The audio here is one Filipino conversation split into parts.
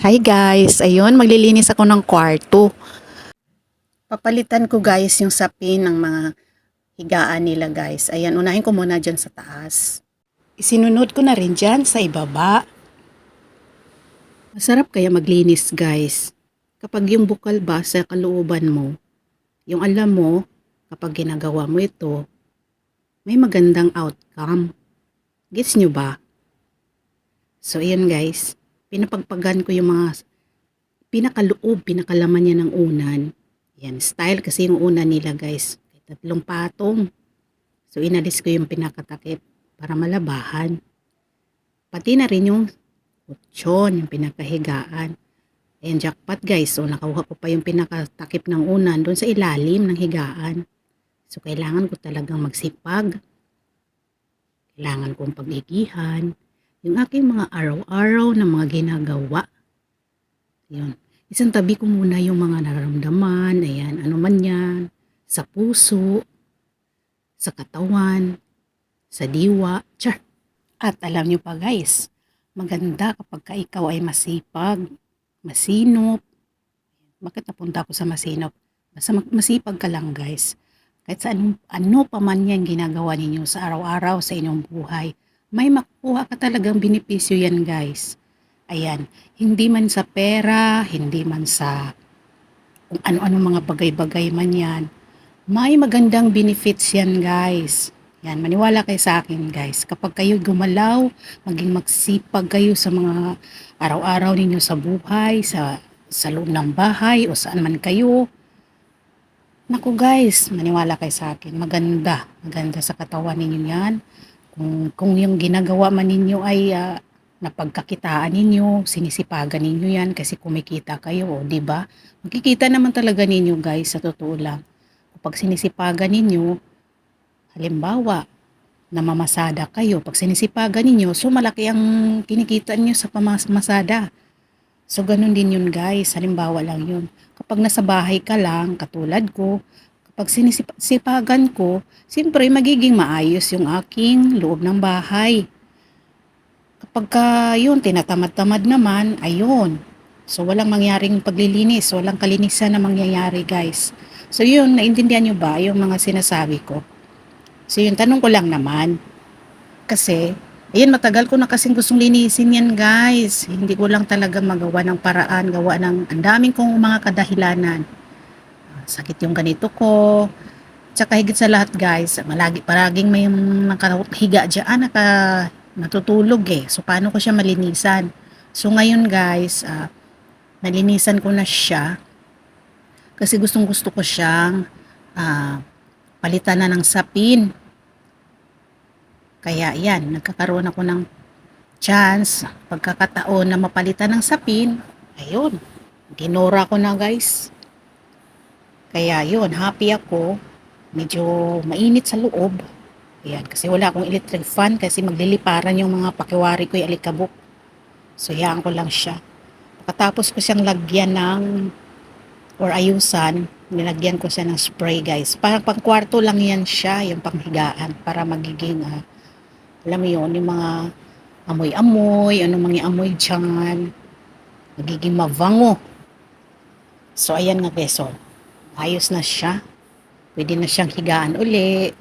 Hi guys, ayun maglilinis ako ng kwarto. Papalitan ko guys yung sapin ng mga higaan nila guys. Ayan, unahin ko muna dyan sa taas. Isinunod ko na rin dyan sa ibaba. Masarap kaya maglinis guys. Kapag yung bukal ba sa kalooban mo, yung alam mo, kapag ginagawa mo ito, may magandang outcome. Gets nyo ba? So, ayan guys pinapagpagan ko yung mga pinakaloob, pinakalaman niya ng unan. Yan, style kasi yung unan nila guys. Tatlong patong. So, inalis ko yung pinakatakip para malabahan. Pati na rin yung kutsyon, yung pinakahigaan. Ayan, jackpot guys. So, nakuha ko pa yung pinakatakip ng unan doon sa ilalim ng higaan. So, kailangan ko talagang magsipag. Kailangan kong pagigihan yung aking mga araw-araw na mga ginagawa. Yun. Isang tabi ko muna yung mga nararamdaman, ayan, ano man yan, sa puso, sa katawan, sa diwa, char. At alam nyo pa guys, maganda kapag ka ikaw ay masipag, masinop. Bakit napunta ako sa masinop? Basta masipag ka lang guys. Kahit sa anong, ano pa man yan ginagawa ninyo sa araw-araw sa inyong buhay, may makukuha ka talagang benepisyo yan guys. Ayan, hindi man sa pera, hindi man sa kung ano-ano mga bagay-bagay man yan. May magandang benefits yan guys. Yan, maniwala kayo sa akin guys. Kapag kayo gumalaw, maging magsipag kayo sa mga araw-araw ninyo sa buhay, sa, sa loob ng bahay o saan man kayo. Naku guys, maniwala kayo sa akin. Maganda. Maganda sa katawan ninyo yan kung, kung yung ginagawa man ninyo ay uh, napagkakitaan ninyo, sinisipagan ninyo yan kasi kumikita kayo, o, di ba? Makikita naman talaga ninyo guys, sa totoo lang. Kapag sinisipagan ninyo, halimbawa, namamasada kayo, pag sinisipagan ninyo, so malaki ang kinikita niyo sa pamamasada. So, ganun din yun guys, halimbawa lang yun. Kapag nasa bahay ka lang, katulad ko, pag sinisipagan ko, siyempre magiging maayos yung aking loob ng bahay. Kapag ka yun, tinatamad-tamad naman, ayun. So, walang mangyaring paglilinis, walang kalinisan na mangyayari, guys. So, yun, naintindihan nyo ba yung mga sinasabi ko? So, yun, tanong ko lang naman. Kasi, ayun, matagal ko na kasing gustong linisin yan, guys. Hindi ko lang talaga magawa ng paraan, gawa ng, ang daming kong mga kadahilanan sakit yung ganito ko. Tsaka higit sa lahat guys, malagi, paraging may nakahiga dyan, naka, natutulog eh. So, paano ko siya malinisan? So, ngayon guys, uh, nalinisan ko na siya. Kasi gustong gusto ko siyang uh, palitan na ng sapin. Kaya yan, nagkakaroon ako ng chance, pagkakataon na mapalitan ng sapin. Ayun, dinora ko na guys. Kaya yun, happy ako. Medyo mainit sa loob. Ayan, kasi wala akong electric fan kasi magliliparan yung mga pakiwari ko yung alikabok. So, hayaan ko lang siya. Pagkatapos ko siyang lagyan ng or ayusan, nilagyan ko siya ng spray guys. Parang pang kwarto lang yan siya, yung panghigaan para magiging, uh, alam mo yun, yung mga amoy-amoy, ano mga amoy dyan, magiging mabango. So, ayan nga guys, so, ayos na siya. Pwede na siyang higaan uli.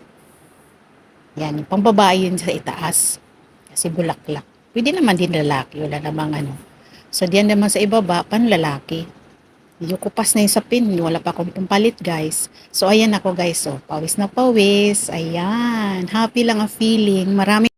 Yan, yung pambabae yun sa itaas. Kasi bulaklak. Pwede naman din lalaki. Wala namang ano. So, diyan naman sa ibaba, panlalaki. Yung kupas na yung sapin. Wala pa akong pampalit, guys. So, ayan ako, guys. So, pawis na pawis. Ayan. Happy lang ang feeling. Marami